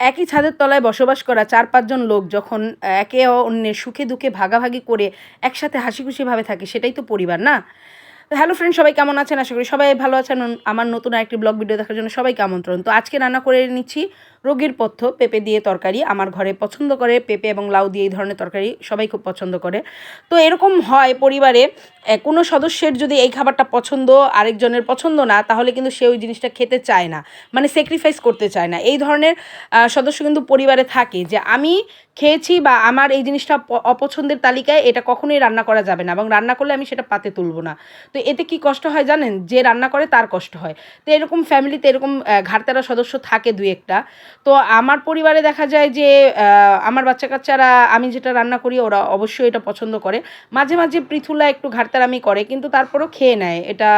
একই ছাদের তলায় বসবাস করা চার পাঁচজন লোক যখন একে অন্যের সুখে দুঃখে ভাগাভাগি করে একসাথে হাসি খুশিভাবে থাকে, সেটাই তো পরিবার, না? হ্যালো ফ্রেন্ড সবাই কেমন আছেন? আশা করি সবাই ভালো আছেন। আমার নতুন আরেকটি ব্লগ ভিডিও দেখার জন্য সবাইকে আমন্ত্রণ। তো আজকে রান্না করে নিচ্ছি রোগীর পথ্য পেঁপে দিয়ে তরকারি আমার ঘরে পছন্দ করে পেঁপে এবং লাউ দিয়ে এই ধরনের তরকারি সবাই খুব পছন্দ করে। তো এরকম হয় পরিবারে কোনো সদস্যের যদি এই খাবারটা পছন্দ আরেকজনের পছন্দ না তাহলে কিন্তু সে ওই জিনিসটা খেতে চায় না। মানে স্যাক্রিফাইস করতে চায় না। এই ধরনের সদস্য কিন্তু পরিবারে থাকে যে আমি খেয়েছি বা আমার এই জিনিসটা অপছন্দের তালিকায় এটা কখনোই রান্না করা যাবে না এবং রান্না করলে আমি সেটা পাতে তুলব না। তো এতে কি কষ্ট হয় জানেন? যে রান্না করে তার কষ্ট হয়। তো এরকম ফ্যামিলিতে এরকম আহ, ঘাড়তেরা সদস্য থাকে দুই একটা। তো আমার পরিবারে দেখা যায় যে আমার বাচ্চা কাচ্চারা আমি যেটা রান্না করি, ওরা অবশ্যই এটা পছন্দ করে। মাঝে মাঝে পৃথুলা একটু ঘাড়তারামি করে, কিন্তু তারপরও খেয়ে নেয়। এটা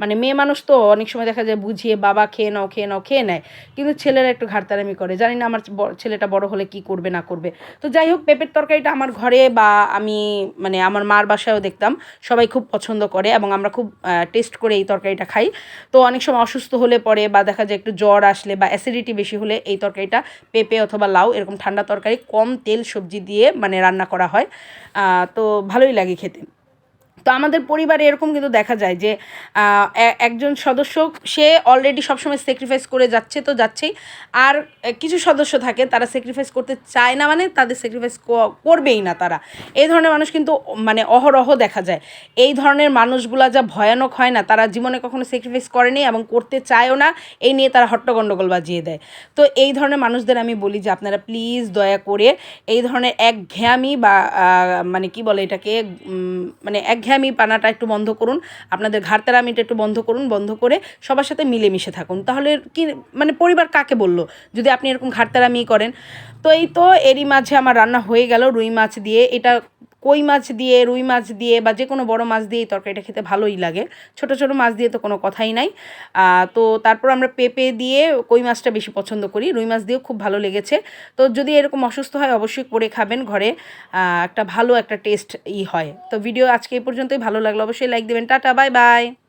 মানে মেয়ে মানুষ তো অনেক সময় দেখা যায় বুঝিয়ে, বাবা, খেয়ে নাও খেয়ে নাও, খেয়ে নেয়। কিন্তু ছেলেরা একটু ঘাড়তারামি করে। জানি না আমার ছেলেটা বড় হলে কি করবে, না করবে। তো যাই হোক, পেঁপের তরকারিটা আমার ঘরে বা আমি মানে আমার মার বাসায়ও দেখতাম। সবাই খুব পছন্দ করে এবং আমরা খুব টেস্ট করে এই তরকারিটা খাই। তো অনেক সময় অসুস্থ হলে পরে বা দেখা যায় একটু জ্বর আসলে বা অ্যাসিডিটি বেশি হলে এই তরকারিটা পেঁপে অথবা লাউ, এরকম ঠান্ডা তরকারি, কম তেল সবজি দিয়ে মানে রান্না করা হয়। তো ভালোই লাগে খেতে। তো আমাদের পরিবারে এরকম কিন্তু দেখা যায় যে একজন সদস্য, সে অলরেডি সবসময় স্যাক্রিফাইস করে যাচ্ছে তো যাচ্ছেই। আর কিছু সদস্য থাকে, তারা স্যাক্রিফাইস করতে চায় না মানে তাদের স্যাক্রিফাইস করবেই না তারা। এই ধরনের মানুষ কিন্তু মানে অহরহ দেখা যায়। এই ধরনের মানুষগুলা যা ভয়ানক হয় না, তারা জীবনে কখনো স্যাক্রিফাইস করেনি এবং করতে চায়ও না, এই নিয়ে তারা হট্টগণ্ডগোল বাজিয়ে দেয়। তো এই ধরনের মানুষদের আমি বলি যে, আপনারা প্লিজ দয়া করে এই ধরনের এক ঘেয়ামি বা মানে কি বলে এটাকে মানে এক ঘেয়ামি পানাটা একটু বন্ধ করুন, আপনাদের ঘাড়তারামিটা একটু বন্ধ করুন, বন্ধ করে সবার সাথে মিলেমিশে থাকুন। তাহলে কি মানে পরিবার কাকে বলল? যদি আপনি এরকম ঘাড়তারামি করেন। তো এই তো এরই মাঝে আমার রান্না হয়ে গেল, রুই মাছ দিয়ে। এটা কই মাছ দিয়ে, রুই মাছ দিয়ে বা যে কোনো বড় মাছ দিয়ে তরকারিটা খেতে ভালোই লাগে। ছোট ছোট মাছ দিয়ে তো কোনো কথাই নাই। তো তারপর আমরা পেঁপে দিয়ে কই মাছটা বেশি পছন্দ করি। রুই মাছ দিয়েও খুব ভালো লেগেছে। তো যদি এরকম অসুস্থ হয় অবশ্যই করে খাবেন ঘরে। একটা ভালো একটা টেস্ট ই হয়। তো ভিডিও আজকে এই পর্যন্তই। ভালো লাগল অবশ্যই লাইক দেবেন। Tata, bye bye.